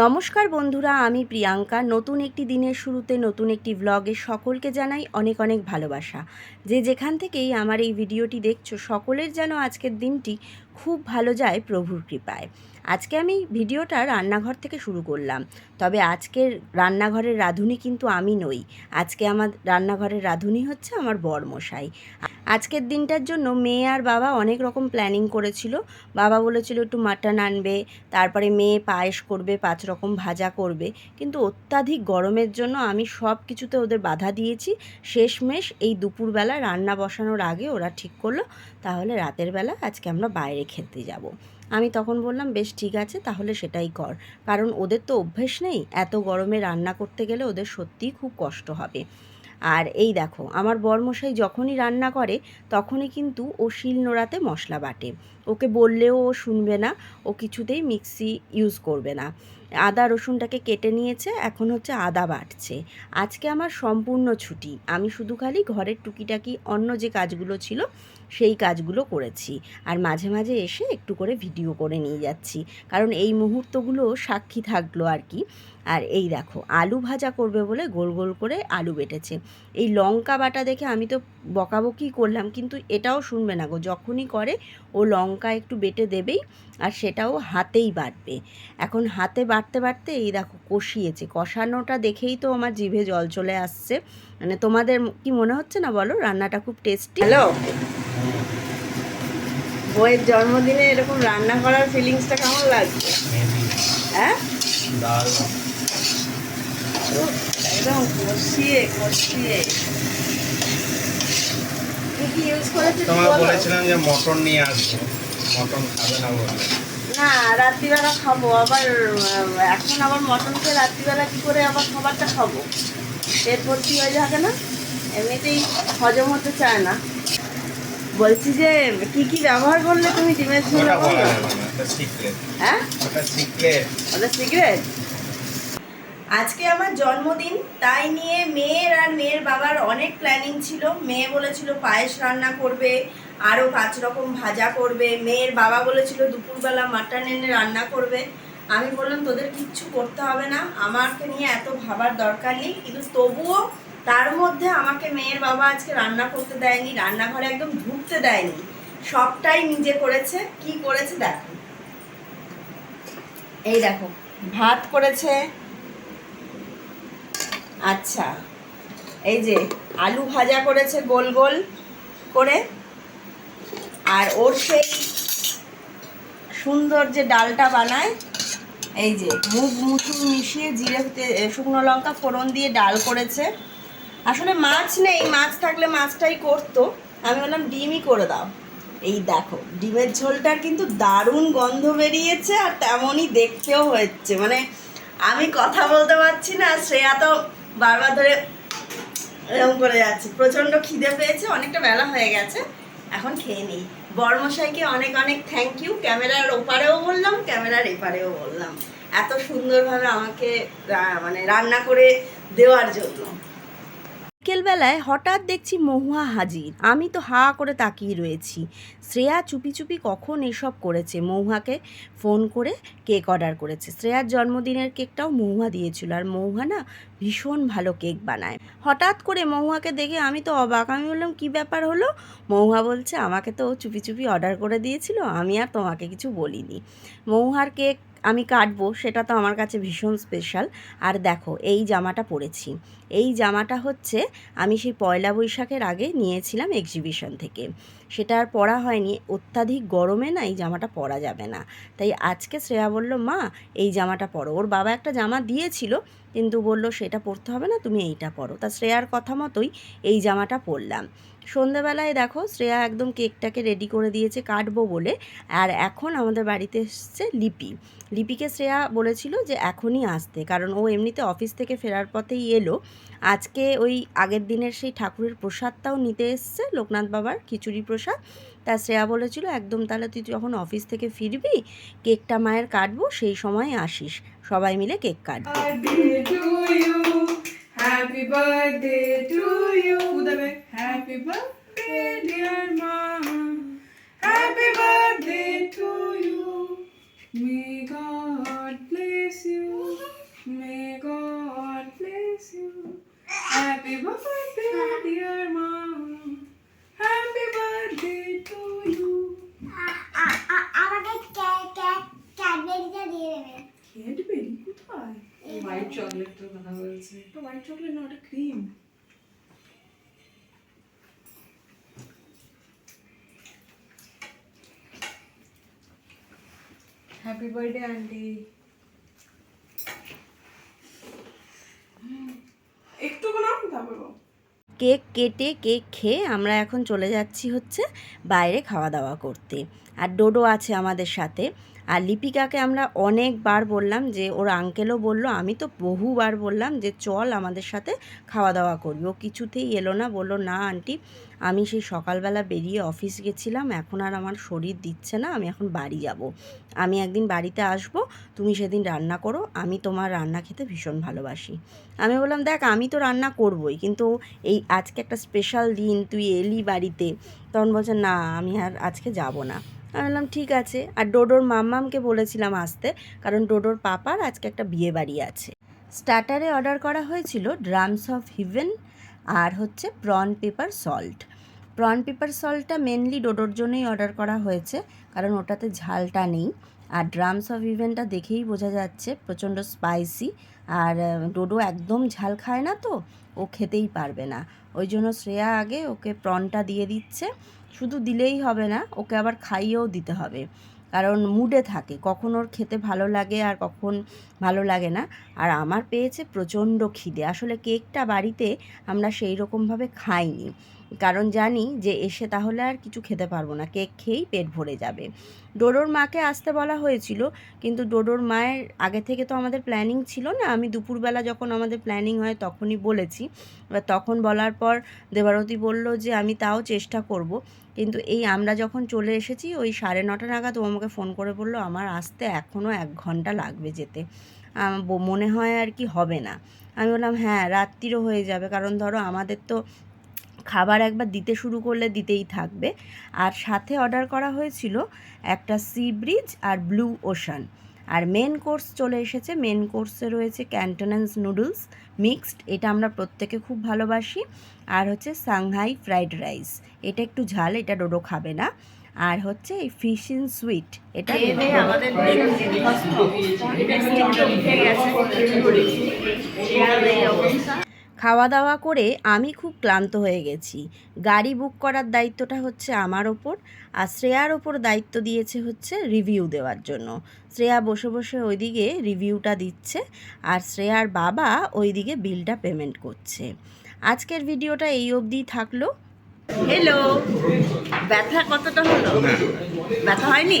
নমস্কার বন্ধুরা, আমি প্রিয়াঙ্কা। নতুন একটি দিনের শুরুতে নতুন একটি ব্লগে সকলকে জানাই অনেক অনেক ভালোবাসা। যে যেখান থেকেই আমার এই ভিডিওটি দেখছ, সকলের যেন আজকের দিনটি খুব ভালো যায় প্রভুর কৃপায়। আজকে আমি ভিডিওটা রান্নাঘর থেকে শুরু করলাম। তবে আজকের রান্নাঘরের রাঁধুনি কিন্তু আমি নই। আজকে আমার রান্নাঘরের রাঁধুনি হচ্ছে আমার বরমশাই। আজকের দিনটার জন্য মেয়ে আর বাবা অনেক রকম প্ল্যানিং করেছিল। বাবা বলেছিল একটু মাটন আনবে, তারপরে মেয়ে পায়েস করবে, পাঁচ রকম ভাজা করবে। কিন্তু অত্যাধিক গরমের জন্য আমি সব কিছুতে ওদের বাধা দিয়েছি। শেষমেশ এই দুপুরবেলা রান্না বসানোর আগে ওরা ঠিক করল, তাহলে রাতের বেলা আজকে আমরা বাইরে খেতে যাব। আমি তখন বললাম, বেশ ঠিক আছে, তাহলে সেটাই কর। কারণ ওদের তো অভ্যেস নেই, এত গরমে রান্না করতে গেলে ওদের সত্যিই খুব কষ্ট হবে। আর এই দেখো, আমার বরমশাই যখনই রান্না করে, তখনই কিন্তু ও শিল নোড়াতে মশলা বাটে। ওকে বললেও ও শুনবে না, ও কিছুতেই মিক্সি ইউজ করবে না। আদা রসুনটাকে কেটে নিয়েছে, এখন হচ্ছে আদা বাটছে। আজকে আমার সম্পূর্ণ ছুটি। আমি শুধু খালি ঘরের টুকিটাকি অন্য যে কাজগুলো ছিল, সেই কাজগুলো করেছি। আর মাঝে মাঝে এসে একটু করে ভিডিও করে নিয়ে যাচ্ছি। কারণ এই মুহূর্তগুলো সাক্ষী থাকল আর কি। আর এই দেখো, আলু ভাজা করবে বলে গোল গোল করে আলু বেটেছে। এই লঙ্কা বাটা দেখে আমি তো বকাবকি করলাম, কিন্তু এটাও শুনবে না গো। যখনই করে, ও লঙ্কা একটু বেটে দেবেই, আর সেটাও হাতেই বাটবে। এখন হাতে বাটতে বাটতে এই দেখো কষিয়েছে। কষানোটা দেখেই তো আমার জিভে জল চলে আসছে। মানে তোমাদের কি মনে হচ্ছে না বলো? রান্নাটা খুব টেস্টি হ্যালো? বইয়ের জন্মদিনে এরকম রান্না করার ফিলিংসটা কেমন লাগছে? হ্যাঁ? একদম কষিয়ে কষিয়ে। তোমাকে বলেছিলাম যে মটন নিয়ে আসব। মটন খাবে না বললে না রাত্রিবেলা খাব। আবার এখন আবার মটন খেয়ে রাত্রিবেলা কি করে আবার খাবারটা খাব? পেট ভর্তি হয়ে যাবে না? এমনিতেই হজম হতে চায় না। বলছি যে কি কি ব্যবহার করলে তুমি ডিমের ঝোল হ্যাঁ? ওটা সিক্রেট আজকে আমার জন্মদিন তাই নিয়ে মেয়ের আর মেয়ের বাবার অনেক প্ল্যানিং ছিল। মেয়ে বলেছিল পায়েস রান্না করবে আরও পাঁচ রকম ভাজা করবে। মেয়ের বাবা বলেছিল দুপুরবেলা মাটন এনে রান্না করবে। আমি বললাম, তোদের কিচ্ছু করতে হবে না। আমাকে নিয়ে এত ভাবার দরকার নেই। কিন্তু তবুও তার মধ্যে আমাকে মেয়ের বাবা আজকে রান্না করতে দেয়নি। রান্নাঘরে একদম ঢুকতে দেয়নি। সবটাই নিজে করেছে। কি করেছে দেখো। এই দেখো, ভাত করেছে। আচ্ছা এই যে আলু ভাজা করেছে গোল গোল করে। আর ওর সেই সুন্দর যে ডালটা বানায়, এই যে মুগ মুসুর মিশিয়ে জিরে শুকনো লঙ্কা ফোড়ন দিয়ে ডাল করেছে। আসলে মাছ নেই, মাছ থাকলে মাছটাই করতো। আমি বললাম, ডিমই করে দাও। এই দেখো, ডিমের ঝোলটার কিন্তু দারুণ গন্ধ বেরিয়েছে আর তেমনই দেখতেও হচ্ছে। মানে আমি কথা বলতে পারছি না, শ্রেয়া তো বারবার ধরে এরকম করে যাচ্ছে। প্রচণ্ড খিদে পেয়েছে, অনেকটা বেলা হয়ে গেছে। এখন খেয়ে নিই। বর্মশাইকে অনেক অনেক থ্যাংক ইউ ক্যামেরার ওপারেও বললাম, ক্যামেরার এপারেও বললাম। এত সুন্দরভাবে আমাকে মানে রান্না করে দেওয়ার জন্য। বিকেলবেলায় হঠাৎ দেখছি মহুয়া হাজির। আমি তো হা করে তাকিয়ে রয়েছি। শ্রেয়া চুপি চুপি কখন এসব করেছে? মহুয়াকে ফোন করে কেক অর্ডার করেছে। শ্রেয়ার জন্মদিনের কেকটাও মহুয়া দিয়েছিল আর মহুয়া না ভীষণ ভালো কেক বানায়। হঠাৎ করে মহুয়াকে দেখে আমি তো অবাক। আমি বললাম, কী ব্যাপার হলো? মহুয়া বলছে, আমাকে তো চুপি চুপি অর্ডার করে দিয়েছিল। আমি আর তোমাকে কিছু বলিনি। মহুয়ার কেক আমি কাটবো, সেটা তো আমার কাছে ভীষণ স্পেশাল আর দেখো, এই জামাটা পরেছি। এই জামাটা হচ্ছে আমি সেই পয়লা বৈশাখের আগে নিয়েছিলাম এক্সিবিশন থেকে। সেটা আর পরা হয়নি, অত্যাধিক গরমে না এই জামাটা পরা যাবে না। তাই আজকে শ্রেয়া বলল, মা, এই জামাটা পরো। ওর বাবা একটা জামা দিয়েছিল কিন্তু বলল, সেটা পরতে হবে না, তুমি এইটা পরো। তা শ্রেয়ার কথা মতোই এই জামাটা পরলাম। সন্ধেবেলায় দেখো, শ্রেয়া একদম কেকটাকে রেডি করে দিয়েছে কাটবো বলে, আর এখন আমাদের বাড়িতে এসছে লিপি। লিপিকে শ্রেয়া বলেছিল যে এখনই আসতে, কারণ ও এমনিতে অফিস থেকে ফেরার পথেই এলো। আজকে ওই আগের দিনের সেই ঠাকুরের প্রসাদটাও নিতে এসছে, লোকনাথ বাবার খিচুড়ি প্রসাদ। তা শ্রেয়া বলেছিল একদম তাহলে তুই যখন অফিস থেকে ফিরবি কেকটা মায়ের কাটবো সেই সময় আসিস। সবাই মিলে কেক কাটবো। Happy birthday to you happy birthday dear Happy white chocolate না ওটা ক্রিম হ্যাপি বার্থডে আন্টি একটু বানাও তারপর কেক কেটে কেক খেয়ে আমরা এখন চলে যাচ্ছি হচ্ছে বাইরে খাওয়া দাওয়া করতে। আর ডোডো আছে আমাদের সাথে। আর লিপিকাকে আমরা অনেকবার বললাম যে, ওর আঙ্কেলও বলল, আমি তো বহুবার বললাম যে, চল আমাদের সাথে খাওয়া দাওয়া করবি ও কিছুতেই এলো না, বলল, না আন্টি আমি সেই সকালবেলা বেরিয়ে অফিস গেছিলাম, এখন আর আমার শরীর দিচ্ছে না, আমি এখন বাড়ি যাব। আমি একদিন বাড়িতে আসব, তুমি সেদিন রান্না করো, আমি তোমার রান্না খেতে ভীষণ ভালোবাসি। আমি বললাম, দেখ, আমি তো রান্না করবই, কিন্তু এই আজকে একটা স্পেশাল দিন, তুই এলি বাড়িতে। তখন বলছে, না, আমি আর আজকে যাব না। আমি বললাম, ঠিক আছে। আর ডোডোর মাম্মামকে বলেছিলাম আসতে, কারণ ডোডোর পাপার আজকে একটা বিয়ে বাড়ি আছে। স্টার্টারে অর্ডার করা হয়েছিল ড্রামস অফ হিভেন আর হচ্ছে prawn pepper salt. Prawn pepper সল্টটা mainly ডোডোর জন্যই অর্ডার করা হয়েছে, কারণ ওটাতে ঝালটা নেই। আর ড্রামস অফ ইভেনটা দেখেই বোঝা যাচ্ছে, প্রচণ্ড স্পাইসি আর ডোডো একদম ঝাল খায় না তো, ও খেতেই পারবে না। ওই জন্য শ্রেয়া আগে ওকে প্রনটা দিয়ে দিচ্ছে, শুধু দিলেই হবে না, ওকে আবার খাইয়েও দিতে হবে। কারণ মুডে থাকে, কখন ওর খেতে ভালো লাগে আর কখন ভালো লাগে না। আর আমার পেয়েছে প্রচণ্ড খিদে, আসলে কেকটা বাড়িতে আমরা সেই রকমভাবে খাইনি। কারণ জানি যে এসে তাহলে আর কিছু খেতে পারব না। কেক খেয়েই পেট ভরে যাবে। ডোডোর মাকে আসতে বলা হয়েছিল, কিন্তু ডোডোর মায়ের আগে থেকে তো আমাদের প্ল্যানিং ছিল না। আমি দুপুরবেলা যখন আমাদের প্ল্যানিং হয় তখনই বলেছি। এবার তখন বলার পর দেবারতী বলল যে, আমি তাও চেষ্টা করব। কিন্তু এই আমরা যখন চলে এসেছি, ওই সাড়ে নটা নাগাদ ও আমাকে ফোন করে বলল, আমার আসতে এখনও এক ঘণ্টা লাগবে যেতে। মনে হয় আর কি হবে না। আমি বললাম হ্যাঁ রাত্রিরও হয়ে যাবে। কারণ ধরো আমাদের তো খাবার একবার দিতে শুরু করলে দিতেই থাকবে। আর সাথে অর্ডার করা হয়েছিল একটা সি ব্রিজ আর ব্লু ওশান আর মেন কোর্স চলে এসেছে। মেন কোর্সে রয়েছে ক্যান্টোনেন্স নুডলস মিক্সড এটা আমরা প্রত্যেকে খুব ভালোবাসি। আর হচ্ছে সাংহাই ফ্রাইড রাইস এটা একটু ঝাল এটা ডোডো খাবে না। আর হচ্ছে এই ফিশ ইন সুইট এটা আমাদের খাওয়া দাওয়া করে আমি খুব ক্লান্ত হয়ে গেছি। গাড়ি বুক করার দায়িত্বটা হচ্ছে আমার ওপর আর শ্রেয়ার ওপর দায়িত্ব দিয়েছে হচ্ছে রিভিউ দেওয়ার জন্য। শ্রেয়া বসে বসে ওইদিকে রিভিউটা দিচ্ছে আর শ্রেয়ার বাবা ওইদিকে বিলটা পেমেন্ট করছে। আজকের ভিডিওটা এই অবধিই থাকল। হ্যালো ব্যথা কতটা হলো? ব্যথা হয়নি?